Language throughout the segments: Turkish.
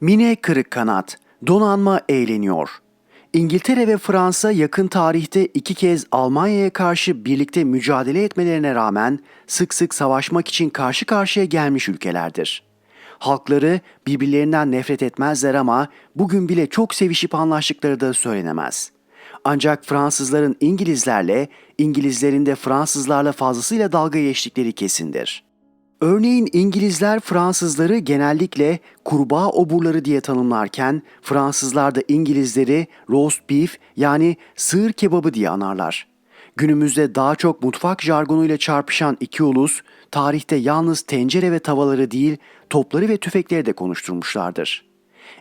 Mine kırık kanat, donanma eğleniyor. İngiltere ve Fransa yakın tarihte iki kez Almanya'ya karşı birlikte mücadele etmelerine rağmen sık sık savaşmak için karşı karşıya gelmiş ülkelerdir. Halkları birbirlerinden nefret etmezler ama bugün bile çok sevişip anlaştıkları da söylenemez. Ancak Fransızların İngilizlerle, İngilizlerin de Fransızlarla fazlasıyla dalga geçtikleri kesindir. Örneğin İngilizler Fransızları genellikle kurbağa oburları diye tanımlarken Fransızlar da İngilizleri roast beef yani sığır kebabı diye anarlar. Günümüzde daha çok mutfak jargonuyla çarpışan iki ulus tarihte yalnız tencere ve tavaları değil topları ve tüfekleri de konuşturmuşlardır.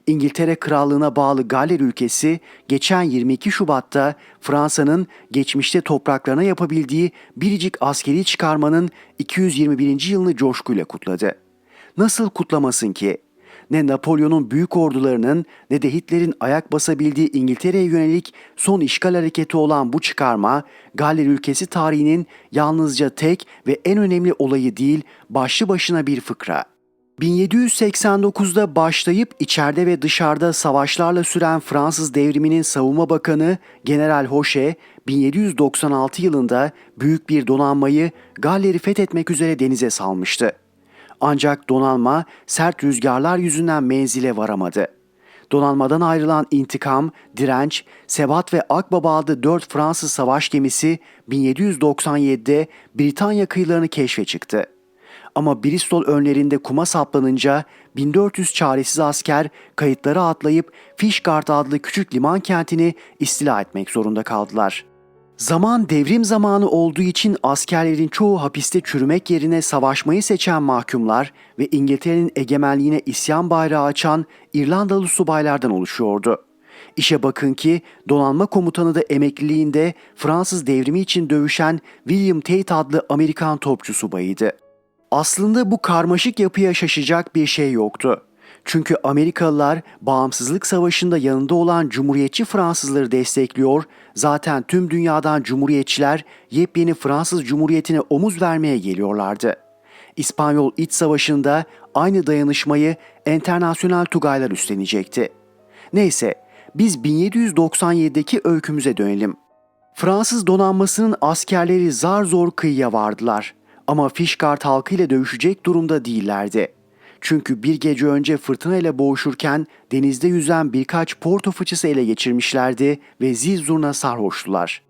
İngiltere Krallığına bağlı Galler ülkesi geçen 22 Şubat'ta Fransa'nın geçmişte topraklarına yapabildiği biricik askeri çıkarmanın 221. yılını coşkuyla kutladı. Nasıl kutlamasın ki? Ne Napolyon'un büyük ordularının ne de Hitler'in ayak basabildiği İngiltere'ye yönelik son işgal hareketi olan bu çıkarma, Galler ülkesi tarihinin yalnızca tek ve en önemli olayı değil, başlı başına bir fıkra. 1789'da başlayıp içeride ve dışarıda savaşlarla süren Fransız devriminin savunma bakanı General Hoche 1796 yılında büyük bir donanmayı Galler'i fethetmek üzere denize salmıştı. Ancak donanma sert rüzgarlar yüzünden menzile varamadı. Donanmadan ayrılan intikam, direnç, Sebat ve Akbaba adlı 4 Fransız savaş gemisi 1797'de Britanya kıyılarını keşfe çıktı. Ama Bristol önlerinde kuma saplanınca 1400 çaresiz asker kayıtları atlayıp Fishguard adlı küçük liman kentini istila etmek zorunda kaldılar. Zaman devrim zamanı olduğu için askerlerin çoğu hapiste çürümek yerine savaşmayı seçen mahkumlar ve İngiltere'nin egemenliğine isyan bayrağı açan İrlandalı subaylardan oluşuyordu. İşe bakın ki donanma komutanı da emekliliğinde Fransız devrimi için dövüşen William Tate adlı Amerikan topçu subayıydı. Aslında bu karmaşık yapıya şaşacak bir şey yoktu. Çünkü Amerikalılar bağımsızlık savaşında yanında olan Cumhuriyetçi Fransızları destekliyor, zaten tüm dünyadan Cumhuriyetçiler yepyeni Fransız Cumhuriyeti'ne omuz vermeye geliyorlardı. İspanyol İç Savaşı'nda aynı dayanışmayı enternasyonel Tugaylar üstlenecekti. Neyse, biz 1797'deki öykümüze dönelim. Fransız donanmasının askerleri zar zor kıyıya vardılar ama Fishguard halkıyla dövüşecek durumda değillerdi. Çünkü bir gece önce fırtına ile boğuşurken denizde yüzen birkaç porto fıçısı ele geçirmişlerdi ve zil zurna sarhoştular.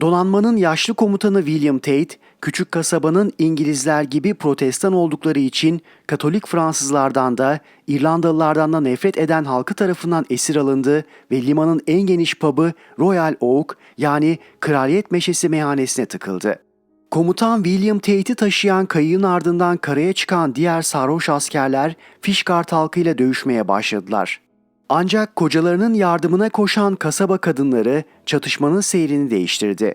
Donanmanın yaşlı komutanı William Tate, küçük kasabanın İngilizler gibi protestan oldukları için Katolik Fransızlardan da İrlandalılardan da nefret eden halkı tarafından esir alındı ve limanın en geniş pub'ı Royal Oak yani Kraliyet Meşesi meyhanesine tıkıldı. Komutan William Tate'i taşıyan kayığın ardından karaya çıkan diğer sarhoş askerler Fishguard halkıyla dövüşmeye başladılar. Ancak kocalarının yardımına koşan kasaba kadınları çatışmanın seyrini değiştirdi.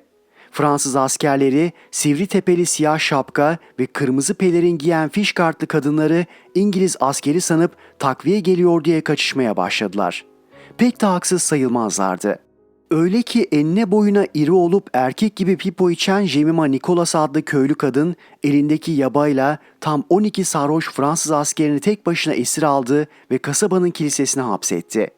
Fransız askerleri sivri tepeli siyah şapka ve kırmızı pelerin giyen Fishguardlı kadınları İngiliz askeri sanıp takviye geliyor diye kaçışmaya başladılar. Pek de haksız sayılmazlardı. Öyle ki enine boyuna iri olup erkek gibi pipo içen Jemima Nicholas adlı köylü kadın elindeki yabayla tam 12 sarhoş Fransız askerini tek başına esir aldı ve kasabanın kilisesine hapsetti.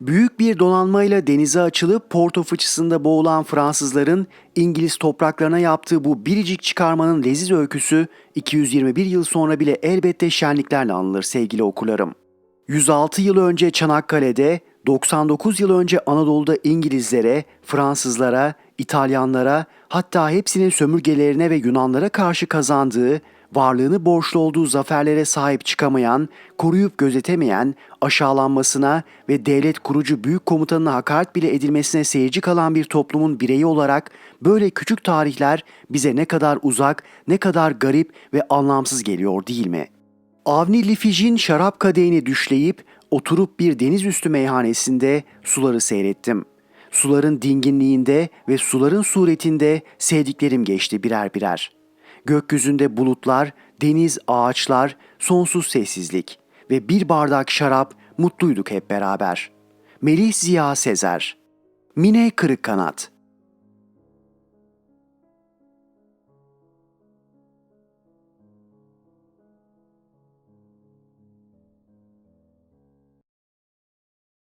Büyük bir donanmayla denize açılıp Porto fıçısında boğulan Fransızların İngiliz topraklarına yaptığı bu biricik çıkarmanın leziz öyküsü 221 yıl sonra bile elbette şenliklerle anılır sevgili okurlarım. 106 yıl önce Çanakkale'de 99 yıl önce Anadolu'da İngilizlere, Fransızlara, İtalyanlara hatta hepsinin sömürgelerine ve Yunanlara karşı kazandığı, varlığını borçlu olduğu zaferlere sahip çıkamayan, koruyup gözetemeyen, aşağılanmasına ve devlet kurucu büyük komutanına hakaret bile edilmesine seyirci kalan bir toplumun bireyi olarak böyle küçük tarihler bize ne kadar uzak, ne kadar garip ve anlamsız geliyor değil mi? Avni Lifij'in şarap kadehini düşleyip oturup bir denizüstü meyhanesinde suları seyrettim. Suların dinginliğinde ve suların suretinde sevdiklerim geçti birer birer. Gökyüzünde bulutlar, deniz, ağaçlar, sonsuz sessizlik ve bir bardak şarap mutluyduk hep beraber. Melih Ziya Sezer Mine Kırık Kanat